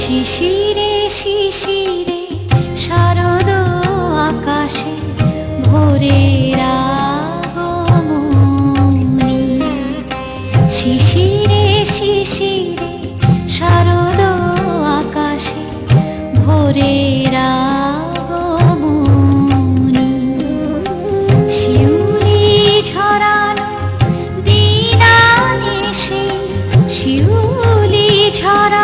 শিশিরে শিশিরে, শারদ আকাশে ভোরের আগমনী। শিশিরে শিশিরে, শারদ আকাশে ভোরের আগমনী। শিউলি ঝরানো দিনানি শিউলি ঝরা